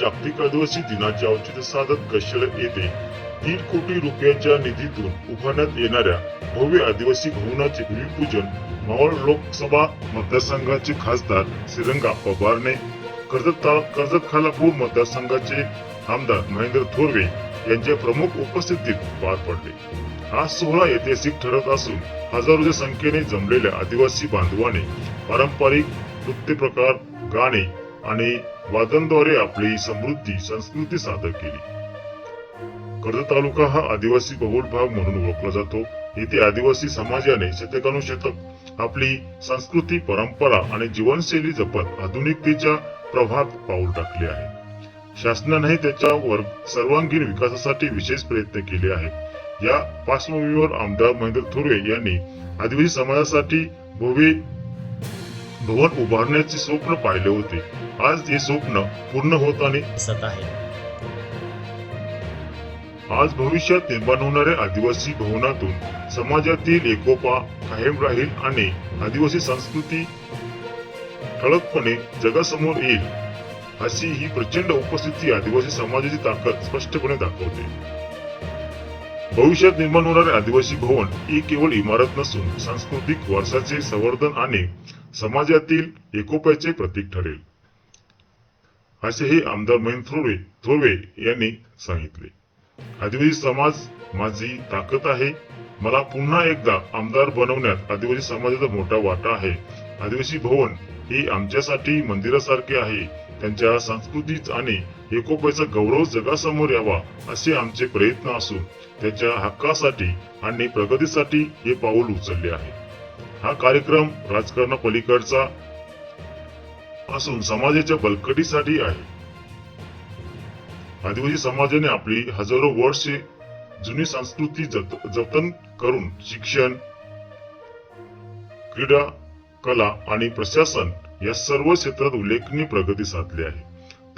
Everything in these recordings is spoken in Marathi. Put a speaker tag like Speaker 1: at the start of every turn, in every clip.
Speaker 1: जागतिक आदिवासी दिनाचे औचित्य साधत कशेळ येथे दीड कोटी रुपयाच्या निधीतून उभारण्यात येणाऱ्या भव्य आदिवासी भवनाचे भूमिपूजन मावळ लोकसभा मतदारसंघाचे खासदार श्रीरंगा पवारने कर्जत कर्जत खालापूर मतदारसंघाचे आमदार महेंद्र थोरवे यांच्या प्रमुख उपस्थितीत पार पडले. हा सोहळा ऐतिहासिक ठरत असून हजारोच्या संख्येने जमलेल्या आदिवासी बांधवाने पारंपरिक नृत्य प्रकार गाणे आणि वादनद्वारे आपली समृद्धी संस्कृती सादर केली. कर्जत तालुका हा आदिवासी बहुल भाग म्हणून ओळखला जातो. येथे आदिवासी समाजाने शतकानुशतक आपली संस्कृती परंपरा आणि जीवनशैली जपत आधुनिकतेच्या प्रभात पाऊल टाकले आहे. शासनाने त्याच्यावर सर्वांगीण विकासासाठी विशेष प्रयत्न केले आहेत. या पार्श्वभूमीवर आमदार महेंद्र थोरवे यांनी आदिवासी समाजासाठी भव्य भवन उभारण्याचे स्वप्न पाहिले होते. आज हे स्वप्न पूर्ण होताना
Speaker 2: दिसत आहे.
Speaker 1: आज भविष्यात निर्माण होणाऱ्या आदिवासी भवनातून समाजातील एकोपा कायम राहील आणि आदिवासी संस्कृती ठळकपणे जगासमोर येईल अशी ही प्रचंड उपस्थिती आदिवासी समाजाची ताकद स्पष्टपणे दाखवते. भविष्यात निर्माण होणारे आदिवासी भवन ही केवळ इमारत नसून सांस्कृतिक वारसाचे संवर्धन आणि समाजातील एकोप्याचे प्रतीक ठरेल. असेही आमदार महेंद्र थोरवे थोरवे यांनी सांगितले. आदिवासी समाज माझी ताकद आहे. मला पुन्हा एकदा आमदार बनवण्यात आदिवासी समाजाचा मोठा वाटा आहे. आदिवासी भवन ही आमच्यासाठी मंदिरासारखे आहे. त्यांच्या संस्कृतीच आणि एकोप्याचा गौरव जगासमोर यावा असे आमचे प्रयत्न असून त्याच्या हक्कासाठी आणि प्रगतीसाठी हे पाऊल उचलले आहे. हा कार्यक्रम राजकारणापलीकडचा असून समाजाच्या बलकटीसाठी आहे. आदिवासी समाजाने आपली हजारो वर्षे जुनी संस्कृती जत- जतन करून शिक्षण क्रीडा कला आणि प्रशासन या सर्व क्षेत्रात उल्लेखनीय प्रगती साधली आहे.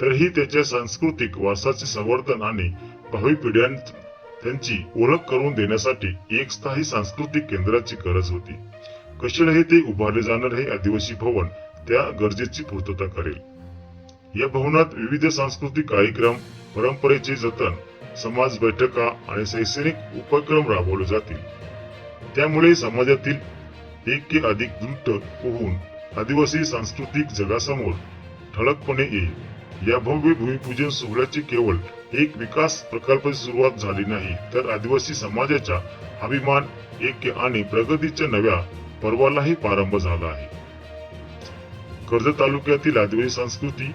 Speaker 1: तरीही त्याच्या सांस्कृतिक वारसाचे संवर्धन आणि भावी पिढ्यांची त्यांची ओळख करून देण्यासाठी एक स्थायी सांस्कृतिक केंद्राची गरज होती. कशेळ हे ते उभारले जाणार हे आदिवासी भवन त्या गरजेची पूर्तता करेल. या भवनात विविध सांस्कृतिक कार्यक्रम परंपरेचे जतन समाज बैठका आणि शैक्षणिक उपक्रम राबवले जातील. त्यामुळे समाजातील एक के अधिक द्रुत होऊन आदिवासी सांस्कृतिक जगासमोर ठळकपणे येईल. या भव्य भूमिपूजन सोहळ्याची केवळ एक विकास प्रकल्पाची सुरुवात झाली नाही तर आदिवासी समाजाच्या अभिमान ऐक्य आणि प्रगतीच्या नव्या पर्वालाही प्रारंभ झाला आहे. कर्जत तालुक्यातील आदिवासी संस्कृती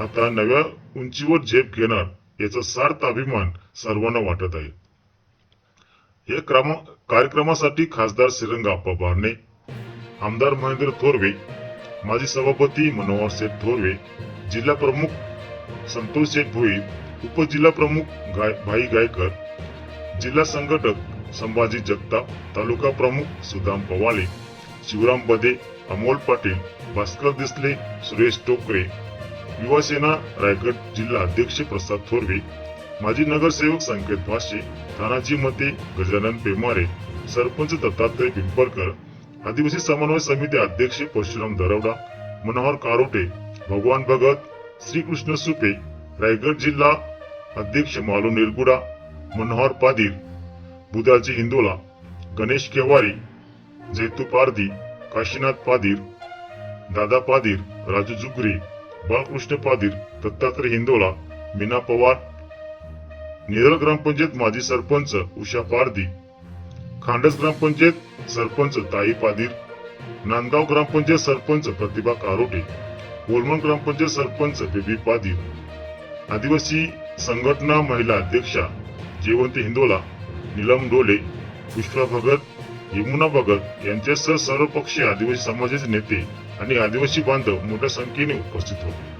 Speaker 1: आता नव्या उंचीवर झेप घेणार याचा सार्थ अभिमान सर्वांना वाटत आहे. या क्रमा कार्यक्रमासाठी खासदार श्रीरंग आप्पा बारणे आमदार महेंद्र थोरवे माजी सभापती मनोहर शेठ थोरवे जिल्हा प्रमुख संतोष शेठ भोई उपजिल्हा प्रमुख गाय भाई गायकर जिल्हा संघटक संभाजी जगताप तालुका प्रमुख सुदाम पवाले शिवराम बदे अमोल पाटील भास्कर दिसले सुरेश टोकरे. युवासेना रायगड जिल्हा अध्यक्ष प्रसाद थोरवे माजी नगरसेवक संकेत भाषे तानाजी मते गजानन पेमारे सरपंच दत्तात्रय पिंपळकर आदिवासी समन्वय समिती अध्यक्ष परशुराम दरवडा मनोहर कारोटे भगवान भगत श्रीकृष्ण सुपे रायगड जिल्हा अध्यक्ष मालू निरगुडा मनोहर पादीर बुधाजी हिंदोला गणेश केवारी जैतू पारदी काशीनाथ पादीर दादा पादीर राजू जुगरी बाळकृष्ण पादीर दत्तात्रय हिंदोला मीना पवार नेरळ ग्रामपंचायत माजी सरपंच उषा पारदी खांडस ग्रामपंचायत सरपंच ताई पादीर नांदगाव ग्रामपंचायत सरपंच प्रतिभा कारोटे कोलमन ग्रामपंचायत सरपंच बेबी पादीर आदिवासी संघटना महिला अध्यक्षा जयवंती हिंदोला नीलम डोले पुष्पा भगत यमुना भगत यांच्यासह सर्वपक्षीय आदिवासी समाजाचे नेते आणि आदिवासी बांधव मोठ्या संख्येने उपस्थित होते.